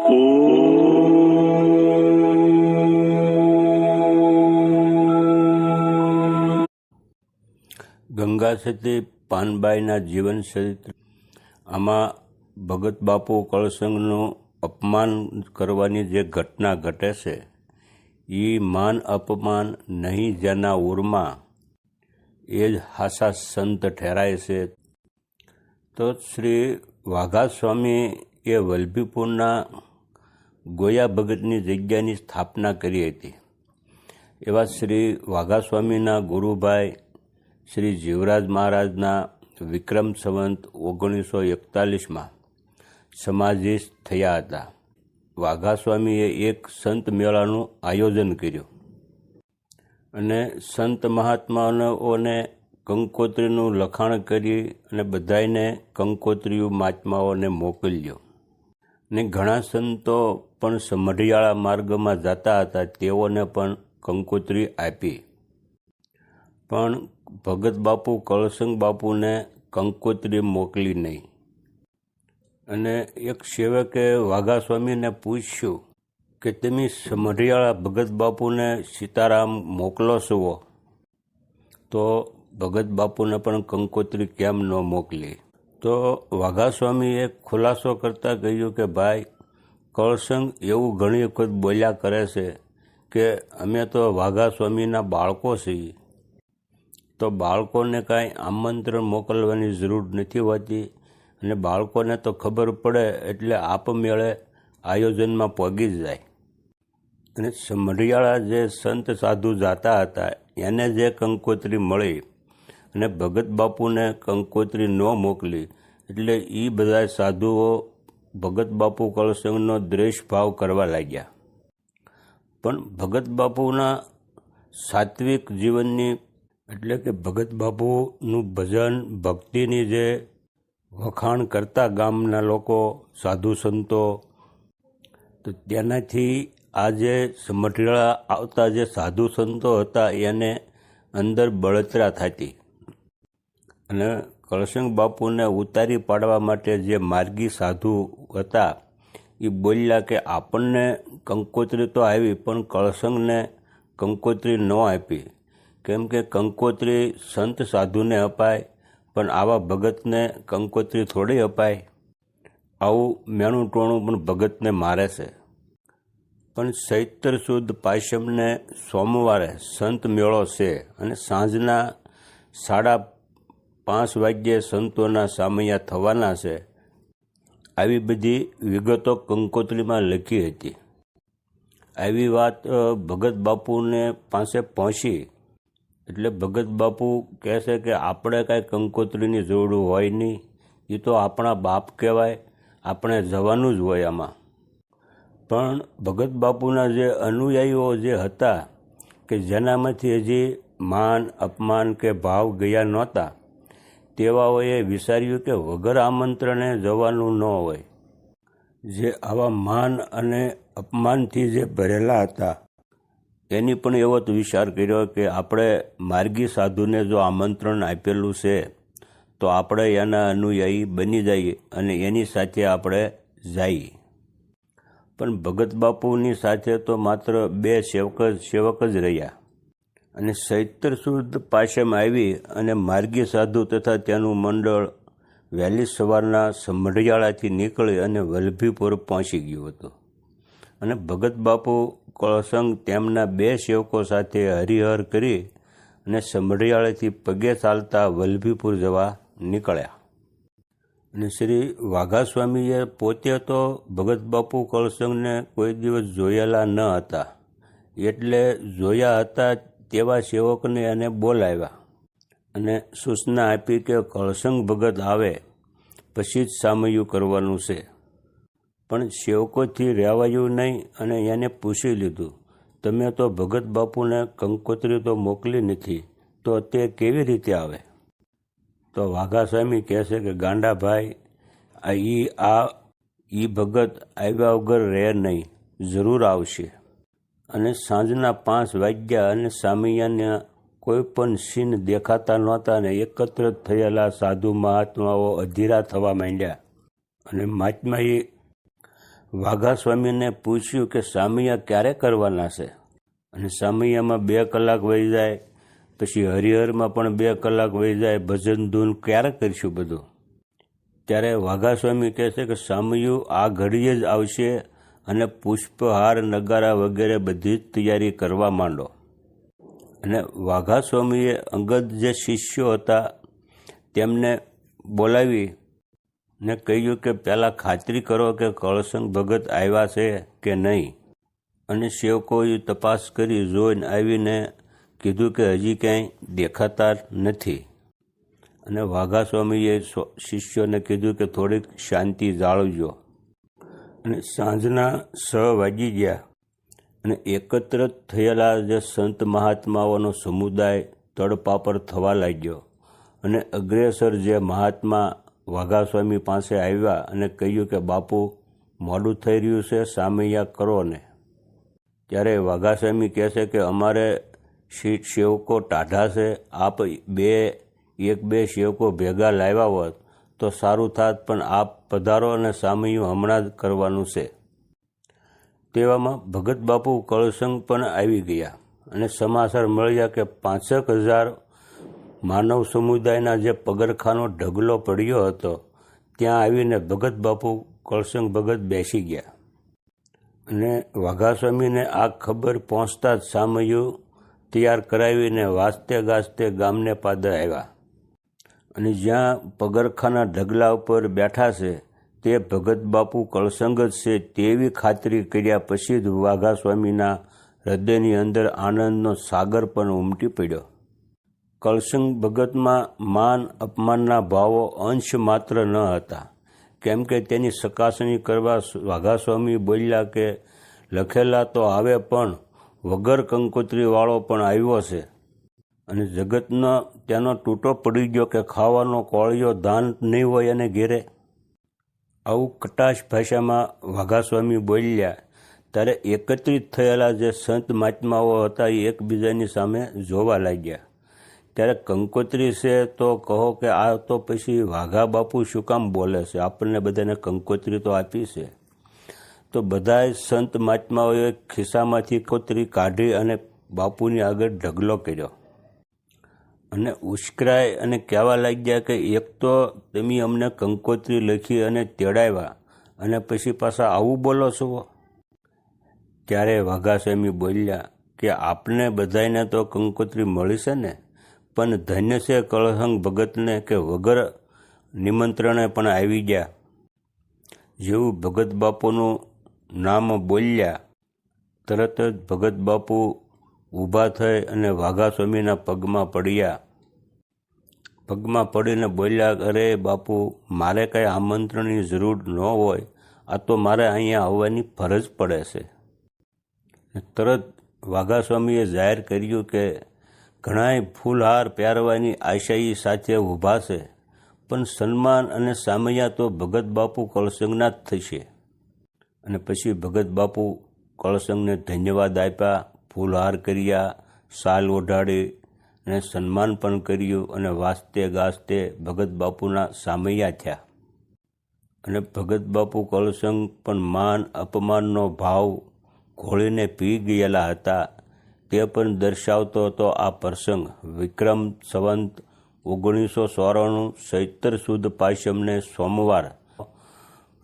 ગંગા સતી પાનબાઈના જીવન ચરિત્ર. આમાં ભગત બાપુ કળસંગનું અપમાન કરવાની જે ઘટના ઘટે છે એ માન અપમાન નહીં જેના ઉરમાં એ જ હાસા સંત ઠેરાય છે. તો શ્રી વાઘા સ્વામી એ વલભીપુરના ગોયા ભગતની જગ્યાની સ્થાપના કરી હતી. એવા શ્રી વાઘા સ્વામીના ગુરુભાઈ, શ્રી જીવરાજ મહારાજના વિક્રમ સંવંત ઓગણીસો એકતાલીસમાં સમાધિસ્થ થયા હતા. વાઘા સ્વામીએ એક સંત મેળાનું આયોજન કર્યું અને સંત મહાત્માઓને કંકોત્રીનું લખાણ કરી અને બધાને કંકોત્રીઓ મહાત્માઓને મોકલ્યો. ને ઘણા સંતો પણ સમઢિયાળા માર્ગમાં જતા હતા, તેઓને પણ કંકોત્રી આપી. પણ ભગત બાપુ કળસંગ બાપુને કંકોત્રી મોકલી નહીં. અને એક સેવકે વાઘા સ્વામીને પૂછ્યું કે, તમે સમઢિયાળા ભગત બાપુને સીતારામ મોકલો છો? તો ભગત બાપુને પણ કંકોત્રી કેમ ન મોકલી? તો વાઘા સ્વામીએ ખુલાસો કરતાં કહ્યું કે, ભાઈ કળસંગ એવું ઘણી વખત બોલ્યા કરે છે કે, અમે તો વાઘા સ્વામીના બાળકો છીએ. તો બાળકોને કાંઈ આમંત્રણ મોકલવાની જરૂર નથી હોતી અને બાળકોને તો ખબર પડે એટલે આપમેળે આયોજનમાં પગી જાય. અને સમઢિયાળા જે સંત સાધુ જાતા હતા, એને જે કંકોત્રી મળી અને ભગત બાપુને કંકોત્રી ન મોકલી, એટલે એ બધા સાધુઓ ભગત બાપુ કળસંગનો દ્વેષ ભાવ કરવા લાગ્યા. પણ ભગત બાપુના સાત્વિક જીવનની, એટલે કે ભગત બાપુનું ભજન, ભક્તિની જે વખાણ કરતા ગામના લોકો, સાધુ સંતો, તો તેનાથી આ જે સમઢિયાળા આવતા જે સાધુ સંતો હતા, એને અંદર બળતરા થતી. અને કળસંગ બાપુને ઉતારી પાડવા માટે જે માર્ગી સાધુ હતા, એ બોલ્યા કે આપણને કંકોત્રી તો આવી, પણ કળસંગને કંકોત્રી ન આપી. કેમ કે કંકોત્રી સંત સાધુને અપાય, પણ આવા ભગતને કંકોત્રી થોડી અપાય. આવું મેણું ટોણું પણ ભગતને મારે છે. પણ ચૈત્ર સુદ પાયસમને સોમવારે સંત મેળો છે અને સાંજના સાડા પાંચ વાગ્યે સંતોના સામૈયા થવાના છે. આવી બધી વિગતો કંકોત્રીમાં લખી હતી. આવી વાત ભગત બાપુને પાસે પહોંચી. એટલે ભગત બાપુ કહે છે કે આપણે કાંઈ કંકોત્રીની જોડ હોય નહીં. એ તો આપણા બાપ કહેવાય. આપણે જવાનું જ હોય આમાં. પણ ભગત બાપુના જે અનુયાયીઓ જે હતા, કે જેનામાંથી હજી માન, અપમાન કે ભાવ ગયા નહોતા તેવાઓએ વિચાર્યું કે વગર આમંત્રણે જવાનું ન હોય. જે આવા માન અને અપમાનથી જે ભરેલા હતા. એની પણ એવો જ વિચાર કર્યો કે આપણે માર્ગી સાધુને જો આમંત્રણ આપેલું છે, તો આપણે એના અનુયાયી બની જઈએ અને એની સાથે આપણે જઈએ પણ ભગત બાપુની સાથે તો માત્ર બે સેવક સેવક જ રહ્યા. અને ચૈત્ર સુદ પાછેમાં આવી અને માર્ગી સાધુ તથા તેનું મંડળ વહેલી સવારના સમઢિયાળાથી નીકળી અને વલભીપુર પહોંચી ગયું હતું. અને ભગત બાપુ કળસંગ તેમના બે સેવકો સાથે હરિહર કરી અને સમઢિયાળેથી પગે ચાલતા વલભીપુર જવા નીકળ્યા. અને શ્રી વાઘા સ્વામીએ પોતે તો ભગત બાપુ કળસંગને કોઈ દિવસ જોયેલા ન હતા. એટલે જોયા હતા તેવા સેવકને એને બોલાવ્યા અને સૂચના આપી કે કળસંગ ભગત આવે, પછી જ સામયું કરવાનું છે. પણ સેવકોથી રહેવાયું નહીં અને એને પૂછી લીધું, તમે તો ભગત બાપુને કંકોત્રી તો મોકલી નથી, તો તે કેવી રીતે આવે? તો વાઘા સ્વામી કહે છે કે ગાંડાભાઈ આ ઈ આ ઈ ભગત આવ્યા વગર રહે નહીં, જરૂર આવશે. અને સાંજના પાંચ વાગ્યા અને સામૈયાના કોઈ પણ સીન દેખાતા નહોતા અને એકત્ર થયેલા સાધુ મહાત્માઓ અધીરા થવા માંડ્યા. અને મહાત્માએ વાઘા સ્વામીને પૂછ્યું કે, સામૈયા ક્યારે કરવાના છે? અને સામૈયામાં બે કલાક વહી જાય, પછી હરિહરમાં પણ બે કલાક વહી જાય, ભજન ધૂન ક્યારે કરીશું બધું? ત્યારે વાઘા સ્વામી કહે છે કે, સામૈયું આ ઘડીએ જ આવશે અને પુષ્પહાર, નગારા વગેરે બધી જ તૈયારી કરવા માંડો. અને વાઘા સ્વામીએ અંગત જે શિષ્યો હતા, તેમને બોલાવી ને કહ્યું કે પહેલાં ખાતરી કરો કે કળસંગ ભગત આવ્યા છે કે નહીં. અને સેવકોએ તપાસ કરી જોઈને આવીને કીધું કે હજી ક્યાંય દેખાતા નથી. અને વાઘા સ્વામીએ શિષ્યોને કીધું કે થોડીક શાંતિ જાળવજો. અને સાંજના છ વાગી ગયા અને એકત્ર થયેલા જે સંત મહાત્માઓનો સમુદાય તડપાપર થવા લાગ્યો અને અગ્રેસર જે મહાત્મા વાઘા સ્વામી પાસે આવ્યા અને કહ્યું કે, બાપુ, મોડું થઈ રહ્યું છે, સામૈયા કરો ને. ત્યારે વાઘા સ્વામી કહે છે કે, અમારે શીટ સેવકો ટાઢા છે. આપ બે, એક બે સેવકો ભેગા લાવ્યા હોત તો સારું થાત, પણ આપ પધારો અને સામયું હમણાં જ કરવાનું છે. તેવામાં ભગત બાપુ કળસંગ પણ આવી ગયા અને સમાચાર મળ્યા કે પાંચેક હજાર માનવ સમુદાયના જે પગરખાનો ઢગલો પડ્યો હતો, ત્યાં આવીને ભગત બાપુ કળસંગ ભગત બેસી ગયા. અને વાઘાસ્વામીને આ ખબર પહોંચતા જ સામયું તૈયાર કરાવીને વાસ્તે ગાજતે ગામને પાદર આવ્યા. અને જ્યાં પગરખાના ઢગલા ઉપર બેઠા છે, તે ભગત બાપુ કળસંગ જ છે તેવી ખાતરી કર્યા પછી જ વાઘા સ્વામીના હૃદયની અંદર આનંદનો સાગર પણ ઉમટી પડ્યો. કળસંગ ભગતમાં માન અપમાનના ભાવો અંશ માત્ર ન હતા. કેમ કે તેની ચકાસણી કરવા વાઘા સ્વામી બોલ્યા કે, લખેલા તો આવે પણ વગર કંકોત્રીવાળો પણ આવ્યો છે. અને જગતનો ત્યાંનો તૂટો પડી ગયો કે ખાવાનો કોળિયો ધાન નહીં હોય અને ઘેરે. આવું કટાશ ભાષામાં વાઘાસ્વામી બોલ્યા ત્યારે એકત્રિત થયેલા જે સંત મહાત્માઓ હતા એ એકબીજાની સામે જોવા લાગ્યા. ત્યારે કંકોત્રી છે તો કહો કે આ તો પછી વાઘા બાપુ શું કામ બોલે છે? આપણને બધાને કંકોત્રી તો આપી છે. તો બધાએ સંત મહાત્માઓએ ખિસ્સામાંથી કોતરી કાઢી અને બાપુની આગળ ઢગલો કર્યો. અને ઉશ્કરાય અને કહેવા લાગ્યા કે એક તો તમે અમને કંકોત્રી લખી અને તેડાવ્યા અને પછી પાછા આવું બોલો છો? ત્યારે વાઘાસ્વામી બોલ્યા કે આપને બધાને તો કંકોત્રી મળી છે ને, પણ ધન્ય છે કળહંગ ભગતને કે વગર નિમંત્રણે પણ આવી ગયા. જેવું ભગત બાપુનું નામ બોલ્યા, તરત જ ભગત બાપુ ઊભા થઈ અને વાઘા સ્વામીના પગમાં પડ્યા. પગમાં પડીને બોલ્યા, અરે બાપુ, મારે કંઈ આમંત્રણની જરૂર ન હોય. આ તો મારે અહીંયા આવવાની ફરજ પડે છે. તરત વાઘા સ્વામીએ જાહેર કર્યું કે ઘણાય ફૂલહાર પહેરવાની આશાઈ સાથે ઊભા છે, પણ સન્માન અને સામૈયા તો ભગત બાપુ કળસંગના જ થશે. અને પછી ભગત બાપુ કળસંગને ધન્યવાદ આપ્યા ફૂલહાર કર્યા, સાલ ઓઢાડી અને સન્માન પણ કર્યું અને વાસ્તે ગાસ્તે ભગત બાપુના સામૈયા થયા. અને ભગત બાપુ કલસંગ પણ માન અપમાનનો ભાવ ઘોળીને પી ગયેલા હતા. તે પણ દર્શાવતો હતો આ પ્રસંગ. વિક્રમ સંવંત ઓગણીસો ચોરાણું ચૈત્ર સુદ પાશમને સોમવાર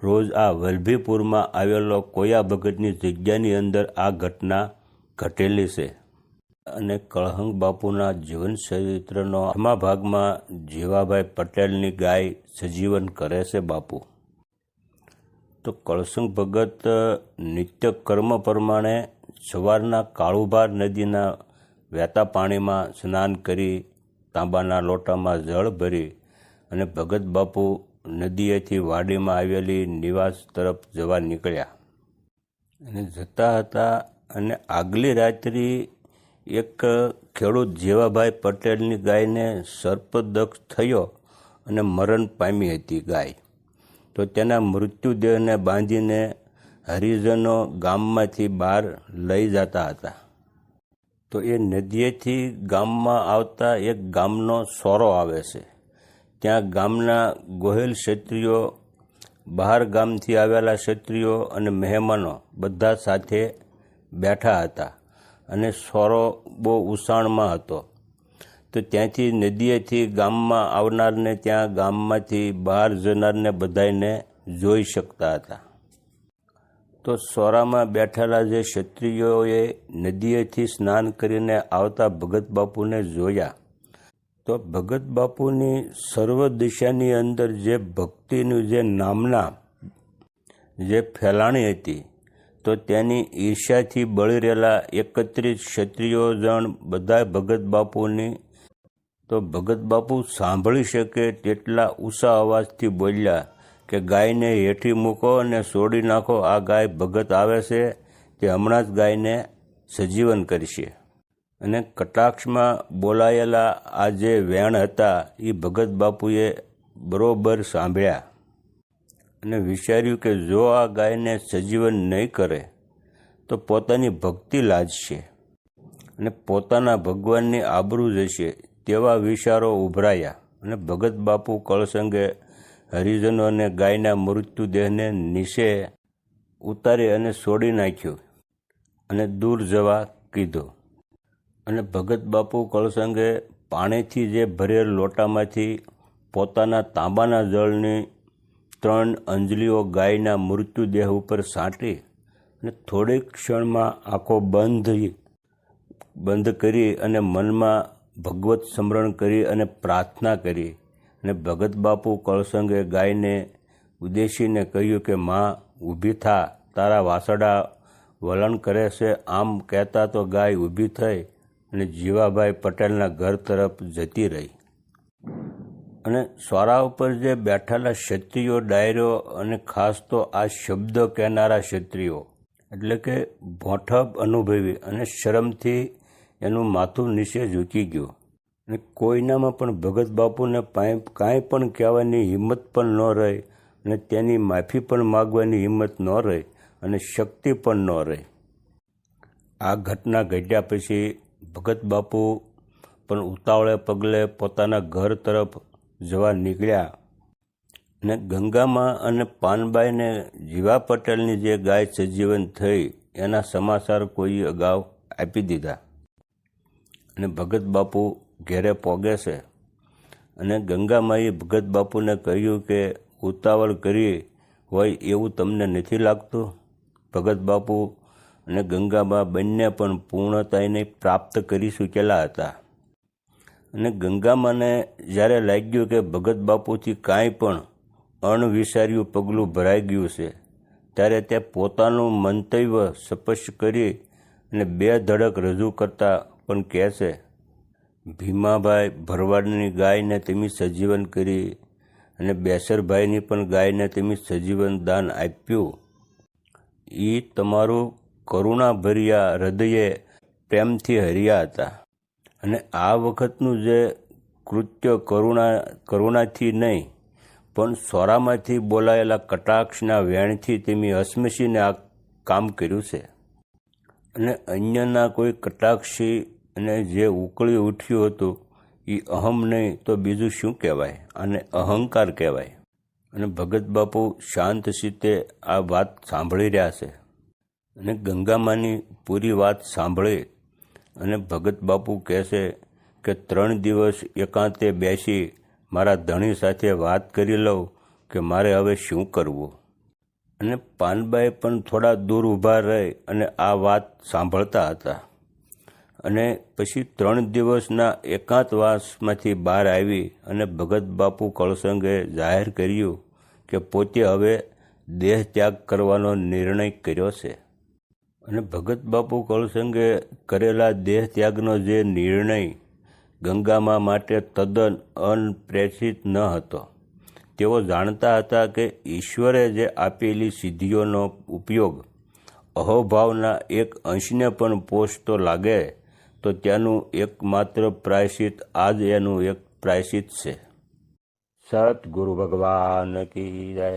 રોજ આ વલભીપુરમાં આવેલો કોયા ભગતની જગ્યાની અંદર આ ઘટના ઘટેલી છે. અને કળહંગ બાપુના જીવન ચરિત્રનો આઠમા ભાગમાં જીવાભાઈ પટેલની ગાય સજીવન કરે છે બાપુ. તો કળસંગ ભગત નિત્ય કર્મ પ્રમાણે સવારના કાળુભાર નદીના વહેતા પાણીમાં સ્નાન કરી તાંબાના લોટામાં જળ ભરી અને ભગત બાપુ નદીએથી વાડીમાં આવેલી નિવાસ તરફ જવા નીકળ્યા. અને જતા હતા અને આગલી રાત્રિ એક ખેડૂત જેવાભાઈ પટેલની ગાયને સર્પદક્ષ થયો અને મરણ પામી હતી ગાય. તો તેના મૃત્યુદેહને બાંધીને હરિજનો ગામમાંથી બહાર લઈ જતા હતા. તો એ નદીએથી ગામમાં આવતા એક ગામનો સોરો આવે છે. ત્યાં ગામના ગોહિલ ક્ષત્રિયો, બહાર ગામથી આવેલા ક્ષત્રિયો અને મહેમાનો બધા સાથે બેઠા હતા અને સોરો બહુ ઉષાણમાં હતો. તો ત્યાંથી નદીએથી ગામમાં આવનારને ત્યાં ગામમાંથી બહાર જનારને બધાને જોઈ શકતા હતા. તો સોરામાં બેઠેલા જે ક્ષત્રિયોએ નદીએથી સ્નાન કરીને આવતા ભગત બાપુને જોયા. તો ભગત બાપુની સર્વ દિશાની અંદર જે ભક્તિનું જે નામના જે ફેલાણી હતી તો તેની ઈર્ષ્યાથી બળી રહેલા એકત્રિત ક્ષત્રિયો જણ બધા ભગત બાપુની તો ભગત બાપુ સાંભળી શકે તેટલા ઊંચા અવાજથી બોલ્યા કે ગાયને હેઠી મૂકો અને છોડી નાખો, આ ગાય ભગત આવે છે, તે હમણાં જ ગાયને સજીવન કરશે. અને કટાક્ષમાં બોલાયેલા આ જે વેણ હતા એ ભગત બાપુએ બરોબર સાંભળ્યા. અને વિચાર્યું કે જો આ ગાયને સજીવન નહીં કરે, તો પોતાની ભક્તિ લાજશે અને પોતાના ભગવાનની આબરૂ જશે તેવા વિચારો ઉભરાયા. અને ભગત બાપુ કળસંગે હરિજનો અને ગાયના મૃત્યુદેહને નીચે ઉતારી અને છોડી નાખ્યો અને દૂર જવા કીધો. અને ભગત બાપુ કળસંગે પાણીથી જે ભરેલ લોટામાંથી પોતાના તાંબાના જળની ત્રણ અંજલીઓ ગાયના મૃત્યુદેહ ઉપર સાંટી અને થોડીક ક્ષણમાં આંખો બંધ બંધ કરી અને મનમાં ભગવત સ્મરણ કરી અને પ્રાર્થના કરી. અને ભગત બાપુ કળસંગે ગાયને ઉદ્દેશીને કહ્યું કે, માં, ઊભી થા, તારા વાસડા વલણ કરે છે. આમ કહેતા તો ગાય ઊભી થઈ અને જીવાભાઈ પટેલના ઘર તરફ જતી રહી. અને સ્વારા ઉપર જે બેઠેલા ક્ષત્રિયો, ડાયરો અને ખાસ તો આ શબ્દ કહેનારા ક્ષત્રિયો, એટલે કે ભોઠબ અનુભવી અને શરમથી એનું માથું નીચે ઝૂકી ગયું. અને કોઈનામાં પણ ભગત બાપુને કાંઈ પણ કહેવાની હિંમત પણ ન રહી અને તેની માફી પણ માગવાની હિંમત ન રહી અને શક્તિ પણ ન રહી. આ ઘટના ઘટ્યા પછી ભગત બાપુ પણ ઉતાવળે પગલે પોતાના ઘર તરફ જવા નીકળ્યા. અને ગંગામાં અને પાનબાઈને જીવા પટેલની જે ગાય સજીવન થઈ, એના સમાચાર કોઈ અગાઉ આપી દીધા. અને ભગત બાપુ ઘેરે પોગે છે. અને ગંગામાઈએ ભગત બાપુને કહ્યું કે, ઉતાવળ કરી, હોય એવું તમને નથી લાગતું? ભગત બાપુ અને ગંગાબા બંને પણ પૂર્ણતાને પ્રાપ્ત કરી ચૂકેલા હતા. અને ગંગામાને જ્યારે લાગ્યું કે ભગત બાપુથી કાંઈ પણ અણવિસાર્યું પગલું ભરાઈ ગયું છે, ત્યારે તે પોતાનું મંતવ્ય સ્પષ્ટ કરી અને બે ધડક રજૂ કરતા પણ કહે છે, ભીમાભાઈ ભરવાડની ગાયને તેમની સજીવન કરી અને બેસરભાઈની પણ ગાયને તેમની સજીવન દાન આપ્યું. એ તમારું કરુણાભર્યા હૃદયે પ્રેમથી હર્યા હતા. અને આ વખતનું જે કૃત્ય કરુણા, કરુણાથી નહીં, પણ સોરામાંથી બોલાયેલા કટાક્ષના વેણથી તેમની હસમસીને આ કામ કર્યું છે. અને અન્યના કોઈ કટાક્ષી અને જે ઉકળી ઉઠ્યું હતું એ અહમ નહીં તો બીજું શું કહેવાય? અને અહંકાર કહેવાય. અને ભગત બાપુ શાંત સીતે આ વાત સાંભળી રહ્યા છે. અને ગંગામાની પૂરી વાત સાંભળી અને ભગત બાપુ કહેશે કે ત્રણ દિવસ એકાંતે બેસી મારા ધણી સાથે વાત કરી લઉં કે મારે હવે શું કરવું. અને પાનબાઈ પણ થોડા દૂર ઊભા રહી અને આ વાત સાંભળતા હતા. અને પછી ત્રણ દિવસના એકાંતવાસમાંથી બહાર આવી અને ભગત બાપુ કળસંગે જાહેર કર્યું કે પોતે હવે દેહ ત્યાગ કરવાનો નિર્ણય કર્યો છે. અને ભગત બાપુ કળસંગે કરેલા દેહ ત્યાગનો જે નિર્ણય ગંગામાં માટે તદ્દન અનપ્રેષિત ન હતો, તેઓ જાણતા હતા કે ઈશ્વરે જે આપેલી સિદ્ધિઓનો ઉપયોગ અહોભાવના એક અંશને પણ પોષતો લાગે, તો ત્યાંનું એકમાત્ર પ્રાયશ્ચિત આ જ એનું એક પ્રાયશ્ચિત છે. સતગુરુ ભગવાન કી જય,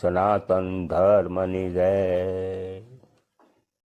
સનાતન ધર્મની જય.